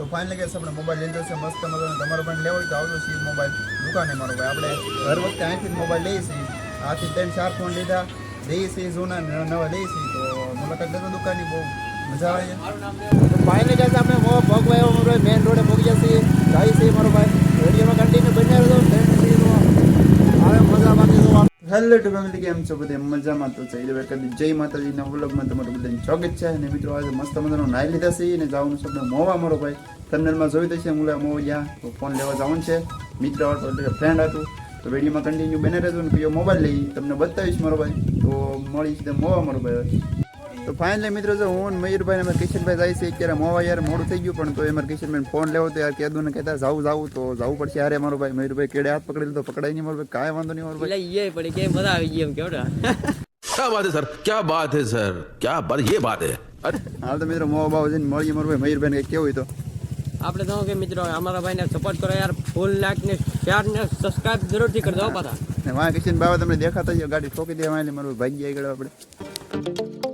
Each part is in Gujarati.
તો ફાઇનલી કે આપણે મોબાઈલ લીધો છે, મસ્ત મજાનો. તમારો પણ લેવો તો આવજો છીએ મોબાઈલ દુકાને મારો ભાઈ. આપણે હર વખતે અહીંથી મોબાઈલ લઈએ છીએ. આથી ત્રણ ચાર ફોન લીધા લઈએ છીએ જૂના નવા લઈએ છીએ. તો મુલાકાત લેતો દુકાનની, બહુ મજા આવે. છે તો ફાઇનલી ગેસ આપણે મો ભગવા એવો મારો ભાઈ મેન રોડે ગયા છીએ. જાય છે મારો ભાઈ. રેડિયોમાં કન્ટિન્યુ બની રહ્યો આવે મજા બાકી તો હેલો ટુ ફેમિલી, કેમ છો બધે? મજામાં તો છે. એટલે જય માતાજીના વ્લોગમાં તમારું બધાને સ્વાગત છે. અને મિત્રો, આજે મસ્ત મજાનો નાઈ લીધા છે અને જવાનું શબ્દ મોવા મારો ભાઈ. થંબનેલમાં જોઈ દઈશે મુલા મોવા જ્યાં તો ફોન લેવા જવાનું છે. મિત્ર એટલે ફ્રેન્ડ હતું. તો વિડીયોમાં કન્ટિન્યુ બને રહેજો ને કયો મોબાઈલ લઈ તમને બતાવીશ મારો ભાઈ. તો મળીશ મોવા મારો ભાઈ. તો ફાઇનલી મિત્રો જો હું અને મયુરભાઈ અને કિશનભાઈ જાય છે અત્યારે મોવા યાર મોડું થઈ ગયું પણ તો એમાં કિશનભાઈ ફોન લેવો તો યાર કહેતું ને કહેતા જાવું જાવું તો જવું પડશે યાર મારો ભાઈ મયુરભાઈ કેડે હાથ પકડી લીધો પકડાય નહીં મારો ભાઈ કાંઈ વાંધો નહીં મારો ભાઈ એટલે એ પડી કે મજા આવી ગઈ એમ કેવડા क्या बात है सर क्या बात है सर क्या बात ये बात है अरे હાલ તો મિત્રો મોવા બાવ જઈને મળીએ મારો ભાઈ મયુરભાઈ કંઈક કેવું હોય તો આપણે તો કે મિત્રો અમારા ભાઈને સપોર્ટ કરો યાર ફૂલ લાઈક ને શેર ને સબસ્ક્રાઇબ જરૂરથી કરી દો પાછા ને વાં કિશન બાબા તમને દેખાતા જ ગાડી ઠોકી દે એટલે મારું ભાગી આગળ આપણે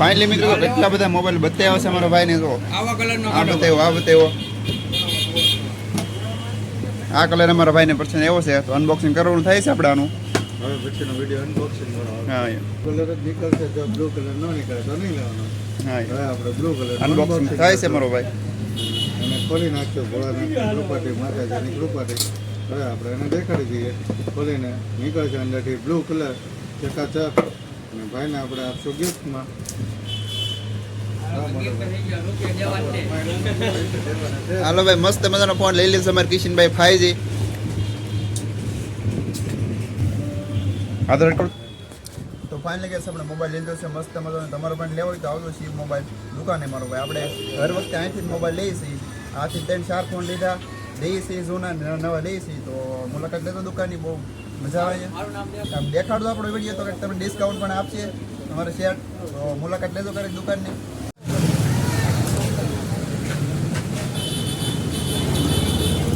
ફાઇનલી મિત્રો કેટલા બધા મોબાઈલ બતાવ્યા છે મારા ભાઈને જો આવા કલરનો આ બતાવ્યો આ બતાવ્યો આ કલર અમારા ભાઈને પર્સન એવો છે તો અનબોક્સિંગ કરવાનું થાય છે આપણે આનું હવે પછીનો વીડિયો અનબોક્સિંગ વાળો હા કલર જ નીકળશે જો બ્લુ કલર ન નીકળે તો નહીં લેવાનો. હા હવે આપણે બ્લુ કલર અનબોક્સિંગ થાય છે મારો ભાઈ. અને ખોલી નાખ્યો ભોળાનાથની કૃપાથી માતાજીની કૃપાથી હવે આપણે એને દેખાડી દઈએ. ખોલીને નીકળશે અંદરથી બ્લુ કલર ચકાચક. અને ભાઈને આપણે આપશું ગિફ્ટમાં હાલો ભાઈ મસ્ત મજાનો ફોન લઈ લીધો અમારે કિશનભાઈ ફાઈજી આધાર કાર્ડ તો ફાઇનલી ગેસ આપણે મોબાઈલ લીધો છે મસ્ત મજાનો. તમારો પણ લેવો હોય તો આવજો છીએ મોબાઈલ દુકાને મારો ભાઈ. આપણે હર વખતે અહીંથી જ મોબાઈલ લઈએ છીએ. આથી ત્રણ ચાર ફોન લીધા લઈએ છીએ જૂના નવા લઈએ છીએ. તો મુલાકાત લેતો દુકાનની બહુ. મજા આવે છે. આમ દેખાડજો આપણો વીડિયો તો કંઈક તમને ડિસ્કાઉન્ટ પણ આપશે. તમારે શેર તો મુલાકાત લેજો કરી દુકાનની.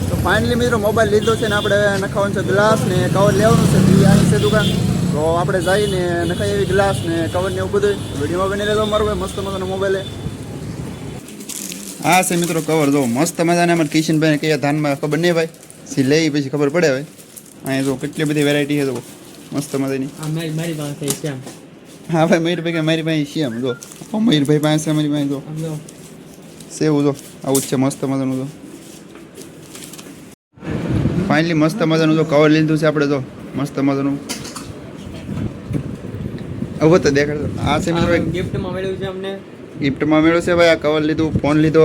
તો ફાઇનલી મિત્રો મોબાઈલ લીધો છે ને આપણે નખાવાનું છે ગ્લાસ ને કવર લેવાનું છે. બી અહીં છે દુકાન. તો આપણે જઈને નખાઈ એવી ગ્લાસ ને કવર ને એવું બધું વિડીયોમાં બની લેજો મારું મસ્ત મજાનો મોબાઈલ હા છે મિત્રો કવર જો મસ્ત મજાને અમારે કિશનભાઈ કયા ધાનમાં ખબર નહીં ભાઈ. સી લઈ પછી ખબર પડે ભાઈ અહીંયા જો કેટલી બધી વેરાયટી છે જો મસ્ત મજાની. મારી પાસે છે આમ હા ભાઈ મયુરભાઈ મારી પાસે છે એમ જો મયુરભાઈ પાસે મારી પાસે જો. આમ સેવું જો. આવું જ છે મસ્ત મજાનું જો. ફાઇનલી મસ્ત મજાનું જો કવર લીધું છે આપણે જો. મસ્ત મજાનું. હવે તો દેખાડો આ છે મિત્રો ગિફ્ટમાં મળ્યું છે અમને. ગિફ્ટમાં મળ્યું છે ભાઈ આ કવર લીધું ફોન લીધો.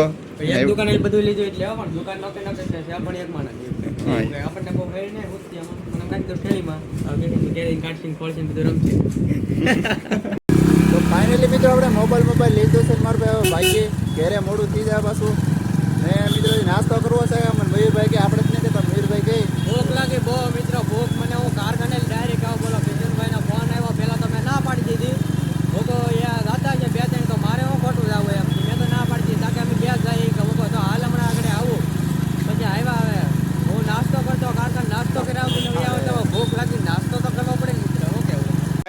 દુકાને બધું લીધું એટલે પણ દુકાન નોકે નોકે છે પણ એક માણસ. આપણને બહુ ફેર નહીં ઉઠતી મને નાખી દો કે બધું રમશે. તો ફાઇનલી મિત્રો આપણે મોબાઈલ મોબાઈલ લીધો છે મારા ભાઈ. ભાઈ ઘરે મોડું થઈ જાય પાછું. ને મિત્રો નાસ્તો કરવો છે. મને મયુરભાઈ કે આપણે જ નહીં કહેતા મયુરભાઈ કહે ભૂખ લાગી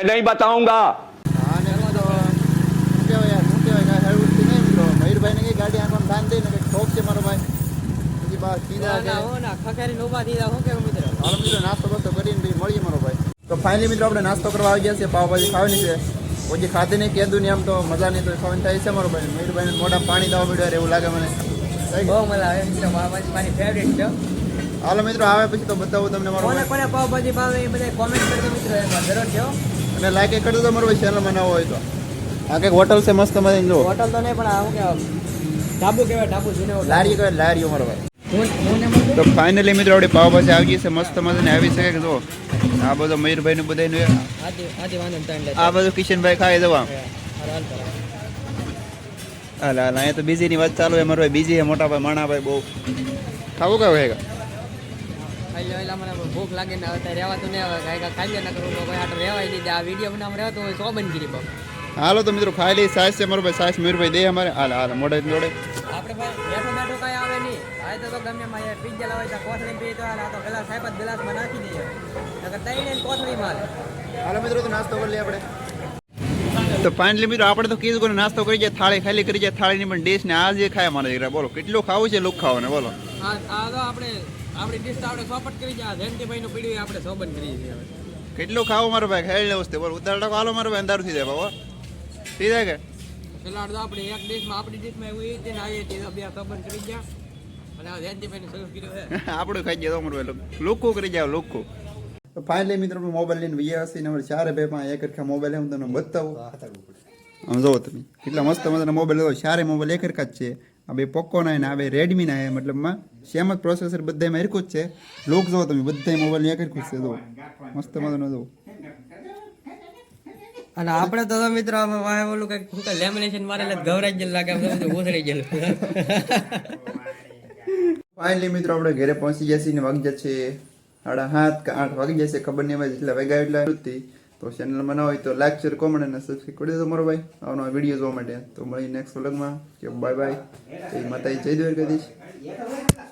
મિત્રો नहीं મિત્રો નાસ્તો ફાઇનલી મિત્રો આપણે નાસ્તો કરવા આવી ગયા છે પાવભાજી ખાવાની છે. પછી ખાધી નહીં કીધું નહીં આમ તો મજા નહીં તો ખાવાની થાય છે મારો ભાઈ. મયુરભાઈ મોટા પાણી દવા મળ્યું એવું લાગે મને. બહુ મજા આવે મિત્રો પાવભાજી મારી ફેવરેટ છે. હાલો મિત્રો આવે પછી તો બતાવું તમને મારો કોને કોને પાવભાજી ભાવે એ બધા કોમેન્ટ કરજો મિત્રો એમાં જરૂર છે હો. અને લાઈક એ તો તમારો મારો ભાઈ ચેનલ બનાવો હોય તો. આ કંઈક હોટલ છે મસ્ત મજા જો હોટલ તો નહીં પણ આ શું કહેવાય ઢાબુ કહેવાય ઢાબુ જીને લારી લારીઓ કહેવાય લારી અમારો ભાઈ ને તો ફાઇનલી મિત્રો આપણી પાસે આવી ગઈ છે મસ્ત મજાની. આવી શકે કે જો આ બધો બધાનું નહીં ત્રણ લેતા. આ બધું કિશનભાઈ ખાઈ જવા. હાલ, હાલ, અહીંયા તો બીજીની વાત ચાલુ છે મારો ભાઈ બીજી છે મોટા ભાઈ માણા ભાઈ બહુ. ખાવું કયું હોય? ખાઈ લો મને ભૂખ લાગે ને હવે રહેવાતું નહીં હવે કાંઈ ખાઈ લે ન કરું તો કોઈ આટલું રહેવાય નહીં. આ વીડિયો બનાવ રહેતો હોય સો બનગીરી બાપ હાલો તો મિત્રો ખાઈ લઈ સાસ છે મારો ભાઈ સાસ મયુરભાઈ દે અમારે. હાલ હાલ મોડે જોડે આપણે ભાઈ બેઠો બેઠો કાંઈ આવે નહીં. આ તો ગમે માં યાર પીઝા લાવે છે કોથળી પી તો આ તો ગ્લાસ સાહેબ ગ્લાસમાં નાખી દઈએ નકર તઈને કોથળી માલ હાલો મિત્રો તો નાસ્તો કરી લઈએ આપણે. તો ફાઇનલી મિત્રો આપણે તો કીધું કે નાસ્તો કરી જાય થાળી ખાલી કરી જાય થાળીની પણ ડીશ ને આ જે ખાય મારા દીકરા બોલો કેટલું ખાવું છે લોક ખાવાનું બોલો. આ તો આપણે આપણી ડિશ આપણે સોપટ કરી જાય ભાઈ પીડ્યું એ આપણે સોબન કરી છે હવે. કેટલું ખાવું મારો ભાઈ? ખાઈ લેવું છે બોલો ઉતાર ટકો હાલો મારો ભાઈ અંધારું થઈ જાય બાબા થઈ જાય કે? પેલા અડધો આપણે એક ડિશમાં આપણી ડિશમાં એવું એ રીતે આવીએ તે બે સોબન કરી ગયા. અને આ જયંતિભાઈનું શરૂ કર્યું છે. આપણું ખાઈ ગયા તો મારો ભાઈ. લુકું કરી જાવ લોકો તો ફાઇનલી મિત્રો મોબાઈલ લઈને વૈયા હશે ને બે ચારે ભાઈ એક મોબાઈલ હું તમને બતાવું. આમ જોવો તમે. કેટલા મસ્ત મજાના મોબાઈલ ચારે મોબાઈલ એક જ છે. આ બે પોકોના આ બે રેડમીના એ મતલબમાં સેમ જ પ્રોસેસર બધામાં હરખું જ છે. લોક જોવો તમે બધા મોબાઈલ એક હરખું છે જો મસ્ત મજાનો જો અને આપણે તો મિત્રો વાય ઓલું કઈ શું લેમિનેશન મારેલે ગવરાઈ ગયેલું લાગે આપણે ઉતરી ગયેલું. ફાઇનલી મિત્રો આપણે ઘરે પહોંચી જશે ને વાગી જશે સાડા સાત કે આઠ વાગી જશે ખબર નહીં હવે જેટલા વાગ્યા એટલે તો ચેનલમાં ના હોય તો લાઈક શેર કોમેન્ટ અને સબસ્ક્રાઈબ કરી દેજો મારો ભાઈ. આવનો વીડિયો જોવા માટે. તો મળી નેક્સ્ટ વ્લોગમાં કે બાય બાય જય માતાજી, જય દ્વારકાધીશ.